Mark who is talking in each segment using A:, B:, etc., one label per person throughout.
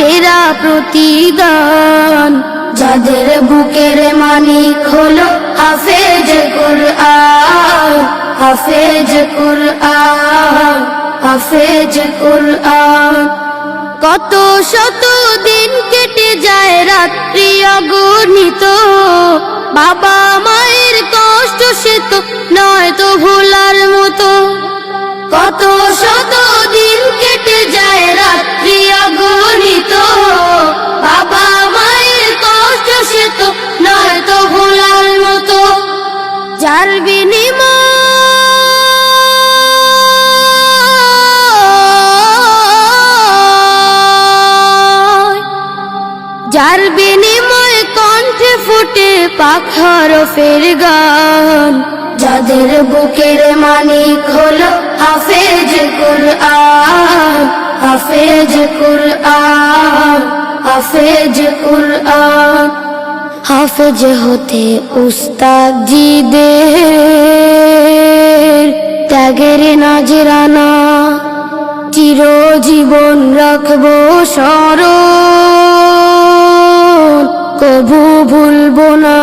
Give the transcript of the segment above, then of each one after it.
A: সেরা প্রতিদান। যাদের বুকের মানিক হলো হাফেজ কুরআন হাফেজ কুরআন হাফেজ কুরআন। কত শত দিন কেটে যায় রাত্রি অগণিত, বাবা যার বিনিময়। যার বিনিময় কণ্ঠে ফুটে পাখার ফের গান। যাদের বুকের মানিক হলো হাফেজ কুরআন হাফেজ কুরআন হাফেজ কুরআন। হাফেজ হতে উস্তাদ জিদের ত্যাগের নাজরানা, চিরজীবন রাখব স্মরণ কভু ভুলবো না।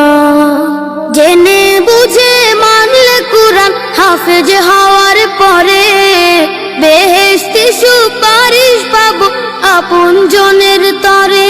A: জেনে বুঝে মানলে কুরআন হাফেজ হওয়ার পরে বেহেশতি সুপারিশ পাবো আপন জনের তরে।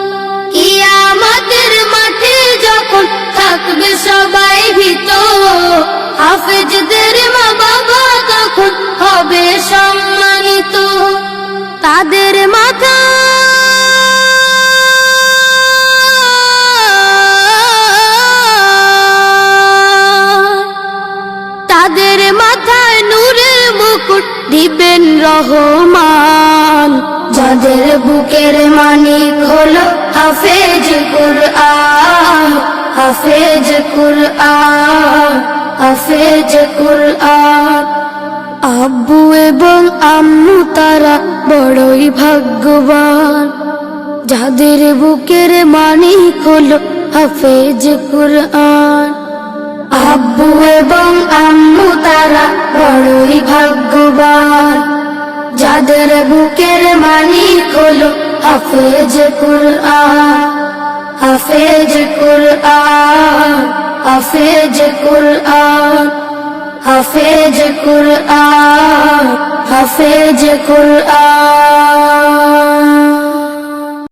A: কিয়ামতের মাঠে যখন থাকবে সবাই ভীত, হাফেজদের মা বাবা তখন হবে সম্মানিত। তাদের মাথা তাদের মাথায় নূরের মুকুট দিবেন রহমান। যাদের বুকের মানিক হলো হাফেজ কুরআন হাফেজ কুরআন হাফেজ কুরআন। আব্বু এবং আম্মু তারা বড়ই ভাগ্যবান। যাদের বুকের মানিক হলো হাফেজ কুরআন। আব্বু এবং আম্মু তারা বড়ই ভাগ্যবান। যাদের বুকের মালিক হলো হাফেজ কুরআন হাফেজ কুরআন হাফেজ কুরআন হাফেজ কুরআন হাফেজ কুরআন।